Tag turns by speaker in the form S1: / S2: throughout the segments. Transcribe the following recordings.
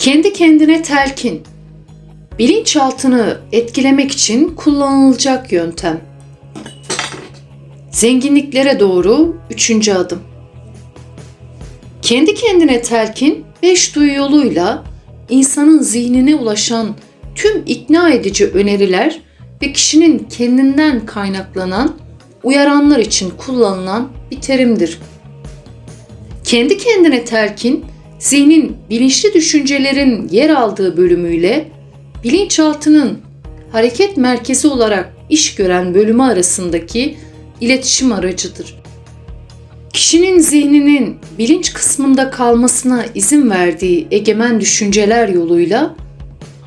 S1: Kendi kendine telkin. Bilinçaltını etkilemek için kullanılacak yöntem. Zenginliklere doğru üçüncü adım. Kendi kendine telkin beş duyu yoluyla insanın zihnine ulaşan tüm ikna edici öneriler ve kişinin kendinden kaynaklanan uyaranlar için kullanılan bir terimdir. Kendi kendine telkin, zihnin bilinçli düşüncelerin yer aldığı bölümüyle bilinçaltının hareket merkezi olarak iş gören bölümü arasındaki iletişim aracıdır. Kişinin zihninin bilinç kısmında kalmasına izin verdiği egemen düşünceler yoluyla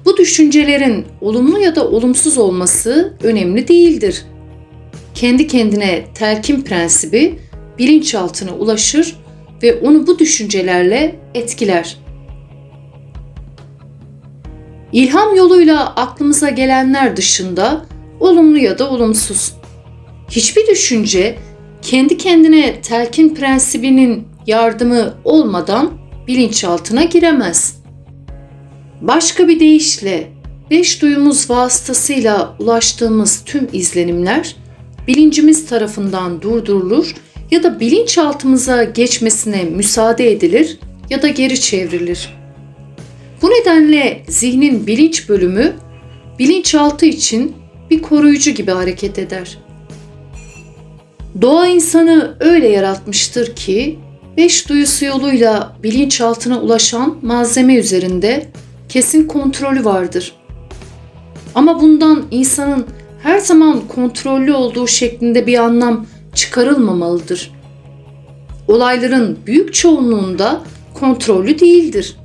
S1: bu düşüncelerin olumlu ya da olumsuz olması önemli değildir. Kendi kendine telkin prensibi bilinçaltına ulaşır ve onu bu düşüncelerle etkiler. İlham yoluyla aklımıza gelenler dışında olumlu ya da olumsuz. Hiçbir düşünce kendi kendine telkin prensibinin yardımı olmadan bilinçaltına giremez. Başka bir deyişle beş duyumuz vasıtasıyla ulaştığımız tüm izlenimler bilincimiz tarafından durdurulur ya da bilinçaltımıza geçmesine müsaade edilir ya da geri çevrilir. Bu nedenle zihnin bilinç bölümü bilinçaltı için bir koruyucu gibi hareket eder. Doğa insanı öyle yaratmıştır ki beş duyusu yoluyla bilinçaltına ulaşan malzeme üzerinde kesin kontrolü vardır. Ama bundan insanın her zaman kontrollü olduğu şeklinde bir anlam çıkarılmamalıdır. Olayların büyük çoğunluğunda kontrollü değildir.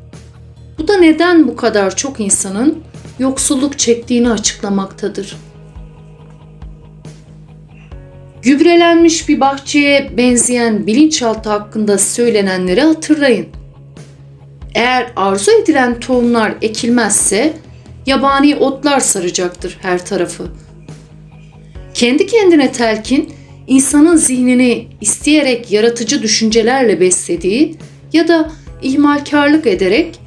S1: Bu da neden bu kadar çok insanın yoksulluk çektiğini açıklamaktadır. Gübrelenmiş bir bahçeye benzeyen bilinçaltı hakkında söylenenleri hatırlayın. Eğer arzu edilen tohumlar ekilmezse yabani otlar saracaktır her tarafı. Kendi kendine telkin insanın zihnini isteyerek yaratıcı düşüncelerle beslediği ya da ihmalkarlık ederek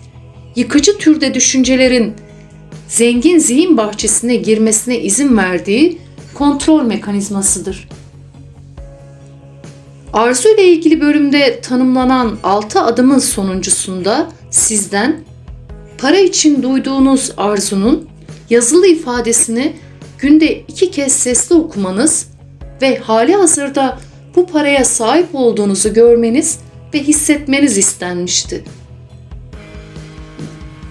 S1: yıkıcı türde düşüncelerin zengin zihin bahçesine girmesine izin verdiği kontrol mekanizmasıdır. Arzu ile ilgili bölümde tanımlanan 6 adımın sonuncusunda sizden para için duyduğunuz arzunun yazılı ifadesini günde iki kez sesli okumanız ve hali hazırda bu paraya sahip olduğunuzu görmeniz ve hissetmeniz istenmişti.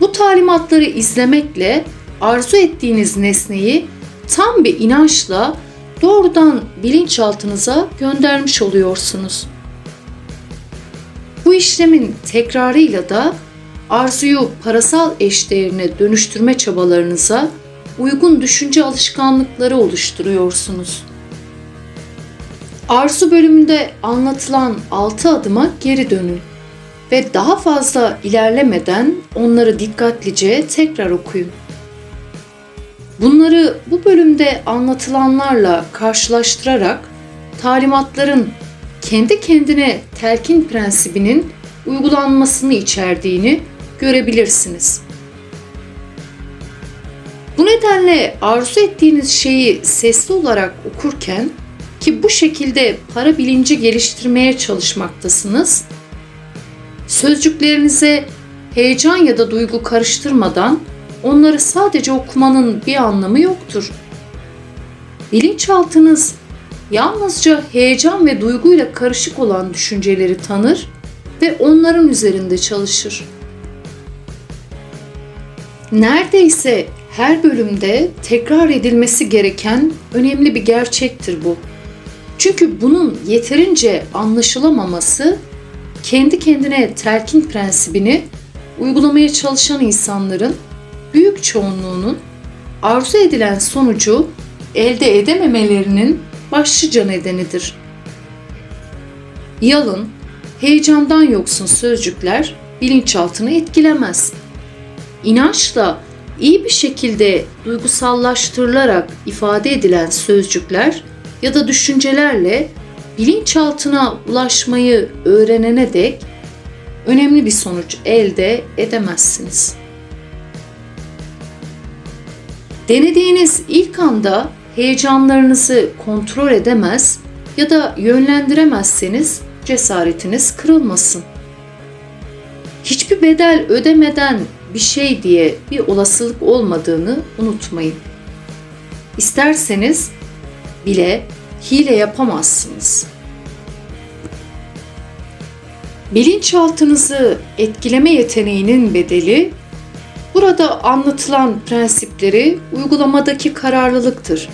S1: Bu talimatları izlemekle arzu ettiğiniz nesneyi tam bir inançla doğrudan bilinçaltınıza göndermiş oluyorsunuz. Bu işlemin tekrarıyla da arzuyu parasal eşdeğerine dönüştürme çabalarınıza uygun düşünce alışkanlıkları oluşturuyorsunuz. Arzu bölümünde anlatılan 6 adıma geri dönün ve daha fazla ilerlemeden onları dikkatlice tekrar okuyun. Bunları bu bölümde anlatılanlarla karşılaştırarak talimatların kendi kendine telkin prensibinin uygulanmasını içerdiğini görebilirsiniz. Bu nedenle arzu ettiğiniz şeyi sesli olarak okurken ki bu şekilde para bilinci geliştirmeye çalışmaktasınız. Sözcüklerinize heyecan ya da duygu karıştırmadan onları sadece okumanın bir anlamı yoktur. Bilinçaltınız yalnızca heyecan ve duyguyla karışık olan düşünceleri tanır ve onların üzerinde çalışır. Neredeyse her bölümde tekrar edilmesi gereken önemli bir gerçektir bu. Çünkü bunun yeterince anlaşılamaması kendi kendine telkin prensibini uygulamaya çalışan insanların büyük çoğunluğunun arzu edilen sonucu elde edememelerinin başlıca nedenidir. Yalın, heyecandan yoksun sözcükler bilinçaltını etkilemez. İnançla iyi bir şekilde duygusallaştırılarak ifade edilen sözcükler ya da düşüncelerle bilinçaltına ulaşmayı öğrenene dek önemli bir sonuç elde edemezsiniz. Denediğiniz ilk anda heyecanlarınızı kontrol edemez ya da yönlendiremezseniz cesaretiniz kırılmasın. Hiçbir bedel ödemeden bir şey diye bir olasılık olmadığını unutmayın. İsterseniz bile hile yapamazsınız. Bilinçaltınızı etkileme yeteneğinin bedeli burada anlatılan prensipleri uygulamadaki kararlılıktır.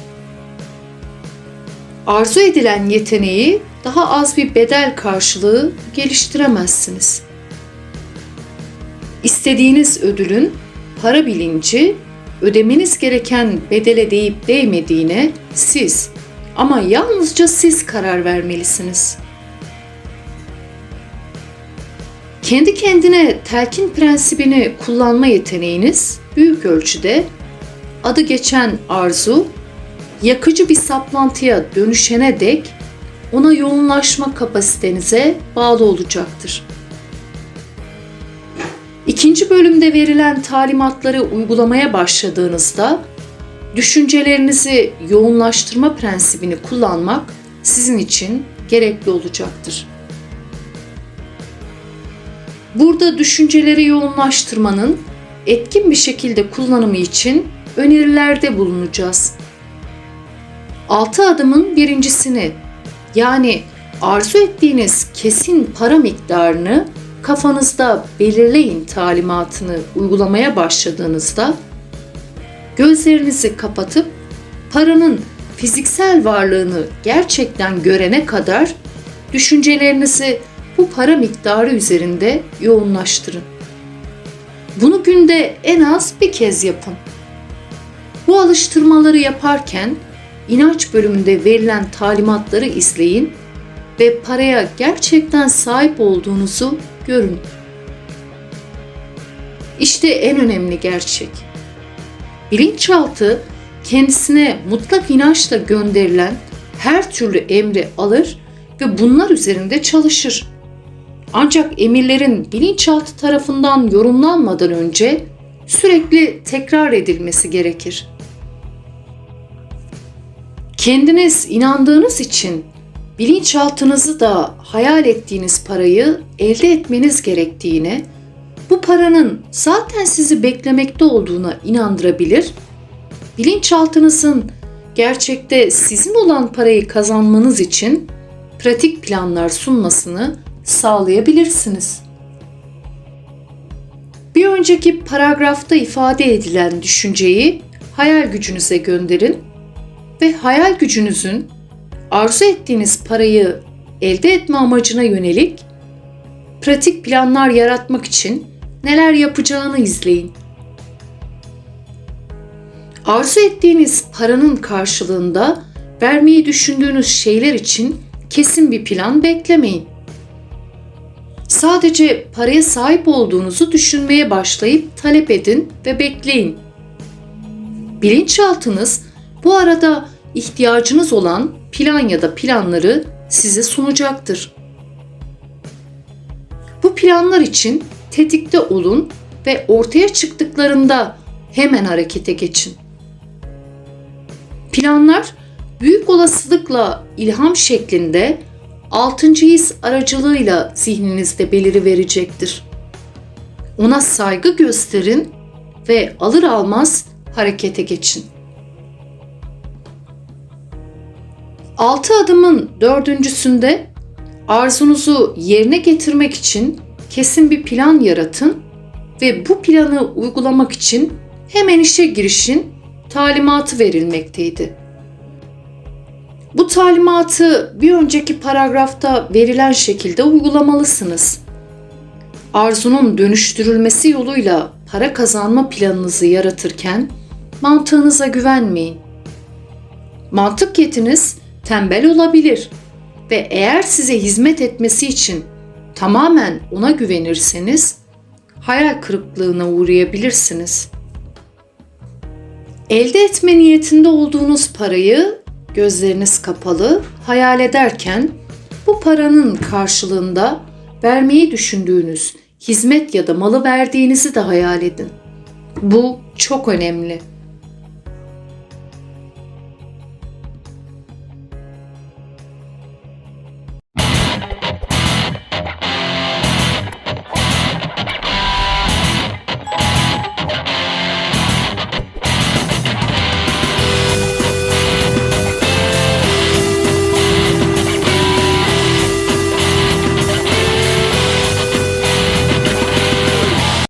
S1: Arzu edilen yeteneği daha az bir bedel karşılığı geliştiremezsiniz. İstediğiniz ödülün para bilinci ödemeniz gereken bedele değip değmediğine siz ama yalnızca siz karar vermelisiniz. Kendi kendine telkin prensibini kullanma yeteneğiniz büyük ölçüde adı geçen arzu yakıcı bir saplantıya dönüşene dek ona yoğunlaşma kapasitenize bağlı olacaktır. İkinci bölümde verilen talimatları uygulamaya başladığınızda düşüncelerinizi yoğunlaştırma prensibini kullanmak sizin için gerekli olacaktır. Burada düşünceleri yoğunlaştırmanın etkin bir şekilde kullanımı için önerilerde bulunacağız. 6 adımın birincisini yani arzu ettiğiniz kesin para miktarını kafanızda belirleyin talimatını uygulamaya başladığınızda gözlerinizi kapatıp paranın fiziksel varlığını gerçekten görene kadar düşüncelerinizi bu para miktarı üzerinde yoğunlaştırın. Bunu günde en az bir kez yapın. Bu alıştırmaları yaparken inanç bölümünde verilen talimatları izleyin ve paraya gerçekten sahip olduğunuzu görün. İşte en önemli gerçek. Bilinçaltı kendisine mutlak inançla gönderilen her türlü emri alır ve bunlar üzerinde çalışır. Ancak emirlerin bilinçaltı tarafından yorumlanmadan önce sürekli tekrar edilmesi gerekir. Kendiniz inandığınız için bilinçaltınızı da hayal ettiğiniz parayı elde etmeniz gerektiğine, bu paranın zaten sizi beklemekte olduğuna inandırabilir, bilinçaltınızın gerçekte sizin olan parayı kazanmanız için pratik planlar sunmasını sağlayabilirsiniz. Bir önceki paragrafta ifade edilen düşünceyi hayal gücünüze gönderin ve hayal gücünüzün arzu ettiğiniz parayı elde etme amacına yönelik pratik planlar yaratmak için neler yapacağını izleyin. Arzu ettiğiniz paranın karşılığında vermeyi düşündüğünüz şeyler için kesin bir plan beklemeyin. Sadece paraya sahip olduğunuzu düşünmeye başlayıp talep edin ve bekleyin. Bilinçaltınız bu arada ihtiyacınız olan plan ya da planları size sunacaktır. Bu planlar için tetikte olun ve ortaya çıktıklarında hemen harekete geçin. Planlar büyük olasılıkla ilham şeklinde altıncı his aracılığıyla zihninizde beliri verecektir. Ona saygı gösterin ve alır almaz harekete geçin. Altı adımın dördüncüsünde arzunuzu yerine getirmek için kesin bir plan yaratın ve bu planı uygulamak için hemen işe girişin talimatı verilmekteydi. Bu talimatı bir önceki paragrafta verilen şekilde uygulamalısınız. Arzunun dönüştürülmesi yoluyla para kazanma planınızı yaratırken mantığınıza güvenmeyin. Mantık yetiniz tembel olabilir ve eğer size hizmet etmesi için tamamen ona güvenirseniz hayal kırıklığına uğrayabilirsiniz. Elde etme niyetinde olduğunuz parayı gözleriniz kapalı hayal ederken bu paranın karşılığında vermeyi düşündüğünüz hizmet ya da malı verdiğinizi de hayal edin. Bu çok önemli.